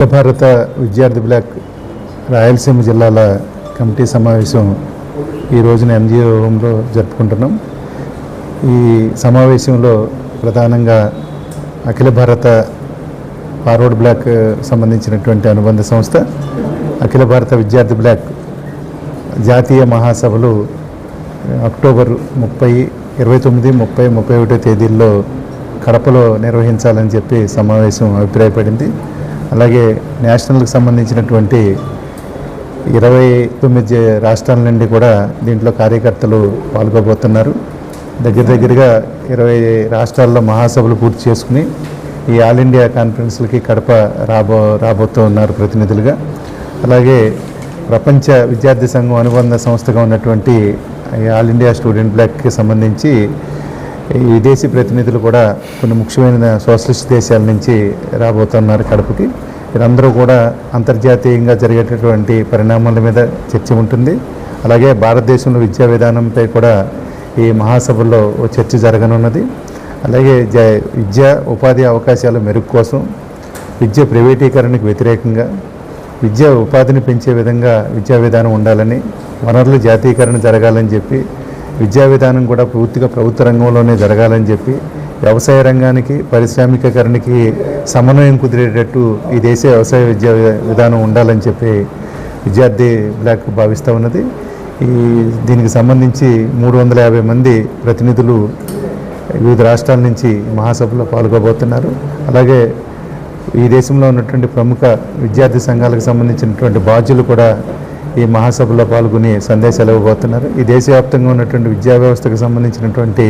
అఖిల భారత విద్యార్థి బ్లాక్ రాయలసీమ జిల్లాల కమిటీ సమావేశం ఈ రోజున ఎంజిఓ హోంలో జరుపుకుంటున్నాం. ఈ సమావేశంలో ప్రధానంగా అఖిల భారత ఫార్వర్డ్ బ్లాక్ సంబంధించినటువంటి అనుబంధ సంస్థ అఖిల భారత విద్యార్థి బ్లాక్ జాతీయ మహాసభలు అక్టోబర్ ముప్పై ఇరవై తొమ్మిది ముప్పై ముప్పై ఒకటో తేదీల్లో కడపలో నిర్వహించాలని చెప్పి సమావేశం అభిప్రాయపడింది. అలాగే నేషనల్కి సంబంధించినటువంటి ఇరవై తొమ్మిది రాష్ట్రాల నుండి కూడా దీంట్లో కార్యకర్తలు పాల్గొబోతున్నారు. దగ్గర దగ్గరగా ఇరవై రాష్ట్రాల్లో మహాసభలు పూర్తి చేసుకుని ఈ ఆల్ ఇండియా కాన్ఫరెన్స్లకి కడప రాబో రాబోతూ ఉన్నారు ప్రతినిధులుగా. అలాగే ప్రపంచ విద్యార్థి సంఘం అనుబంధ సంస్థగా ఉన్నటువంటి ఈ ఆల్ ఇండియా స్టూడెంట్ బ్లాక్కి సంబంధించి ఈ విదేశీ ప్రతినిధులు కూడా కొన్ని ముఖ్యమైన సోషలిస్ట్ దేశాల నుంచి రాబోతున్నారు కడపకి. వీరందరూ కూడా అంతర్జాతీయంగా జరిగేటటువంటి పరిణామాల మీద చర్చ ఉంటుంది. అలాగే భారతదేశంలో విద్యా విధానంపై కూడా ఈ మహాసభల్లో చర్చ జరగనున్నది. అలాగే జ విద్యా ఉపాధి అవకాశాల మెరుగు కోసం విద్య ప్రైవేటీకరణకు వ్యతిరేకంగా విద్య ఉపాధిని పెంచే విధంగా విద్యా విధానం ఉండాలని వనరుల జాతీకరణ జరగాలని చెప్పి విద్యా విధానం కూడా పూర్తిగా ప్రభుత్వ రంగంలోనే జరగాలని చెప్పి వ్యవసాయ రంగానికి పారిశ్రామికీకరణకి సమన్వయం కుదిరేటట్టు ఈ దేశ వ్యవసాయ విద్యా విధానం ఉండాలని చెప్పి విద్యార్థి బ్లాక్ భావిస్తూ ఉన్నది. ఈ దీనికి సంబంధించి మూడు వందల యాభై మంది ప్రతినిధులు వివిధ రాష్ట్రాల నుంచి మహాసభలో పాల్గొబోతున్నారు. అలాగే ఈ దేశంలో ఉన్నటువంటి ప్రముఖ విద్యార్థి సంఘాలకు సంబంధించినటువంటి బాధ్యులు కూడా ఈ మహాసభలో పాల్గొని సందేశాలు ఇవ్వబోతున్నారు. ఈ దేశవ్యాప్తంగా ఉన్నటువంటి విద్యా వ్యవస్థకు సంబంధించినటువంటి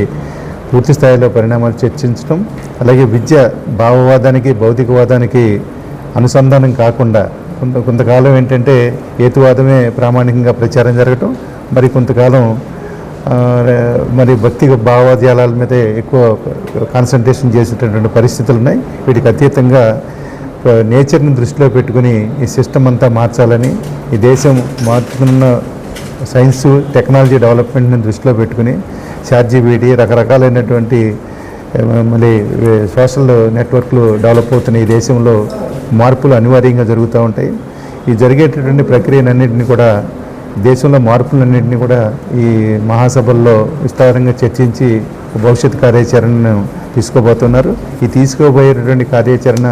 పూర్తి స్థాయిలో పరిణామాలు చర్చించడం అలాగే విద్య భావవాదానికి భౌతికవాదానికి అనుసంధానం కాకుండా కొంత కొంతకాలం ఏంటంటే హేతువాదమే ప్రామాణికంగా ప్రచారం జరగటం మరి కొంతకాలం మరి భక్తి భావోద్యాల మీదే ఎక్కువ కాన్సన్ట్రేషన్ చేసేటటువంటి పరిస్థితులు ఉన్నాయి. వీటికి అతీతంగా నేచర్ని దృష్టిలో పెట్టుకుని ఈ సిస్టమ్ అంతా మార్చాలని ఈ దేశం మారుతున్న సైన్స్ టెక్నాలజీ డెవలప్మెంట్ని దృష్టిలో పెట్టుకుని చార్జీబీడీ రకరకాలైనటువంటి మళ్ళీ సోషల్ నెట్వర్క్లు డెవలప్ అవుతున్న ఈ దేశంలో మార్పులు అనివార్యంగా జరుగుతూ ఉంటాయి. ఈ జరిగేటటువంటి ప్రక్రియలన్నింటినీ కూడా దేశంలో మార్పులన్నింటినీ కూడా ఈ మహాసభల్లో విస్తారంగా చర్చించి భవిష్యత్ కార్యాచరణను తీసుకోబోతున్నారు. ఈ తీసుకోబోయేటటువంటి కార్యాచరణ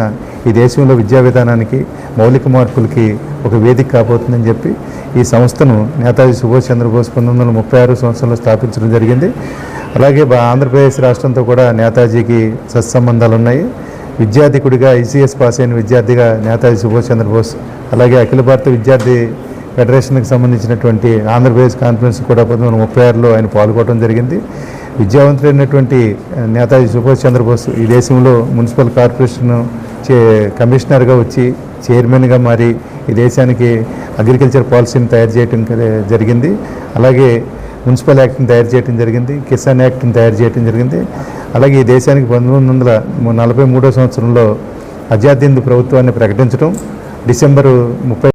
ఈ దేశంలో విద్యా విధానానికి మౌలిక మార్పులకి ఒక వేదిక కాబోతుందని చెప్పి ఈ సంస్థను నేతాజీ సుభాష్ చంద్రబోస్ పంతొమ్మిది వందల ముప్పై ఆరు సంవత్సరంలో స్థాపించడం జరిగింది. అలాగే ఆంధ్రప్రదేశ్ రాష్ట్రంతో కూడా నేతాజీకి సత్సంబంధాలు ఉన్నాయి. విద్యార్థికుడిగా ఐసీఎస్ పాస్ అయిన విద్యార్థిగా నేతాజీ సుభాష్ చంద్రబోస్ అలాగే అఖిల భారత విద్యార్థి ఫెడరేషన్కి సంబంధించినటువంటి ఆంధ్రప్రదేశ్ కాన్ఫరెన్స్ కూడా పంతొమ్మిది వందల ముప్పై ఆరులో ఆయన పాల్గొనడం జరిగింది. విద్యావంతులైనటువంటి నేతాజీ సుభాష్ చంద్రబోస్ ఈ దేశంలో మున్సిపల్ కార్పొరేషన్ చే కమిషనర్గా వచ్చి చైర్మన్గా మారి ఈ దేశానికి అగ్రికల్చర్ పాలసీని తయారు చేయడం జరిగింది. అలాగే మున్సిపల్ యాక్ట్ని తయారు చేయడం జరిగింది. కిసాన్ యాక్ట్ని తయారు చేయడం జరిగింది. అలాగే ఈ దేశానికి పంతొమ్మిది వందల నలభై మూడో సంవత్సరంలో అజాద్ హింద్ ప్రభుత్వాన్ని ప్రకటించడం డిసెంబరు ముప్పై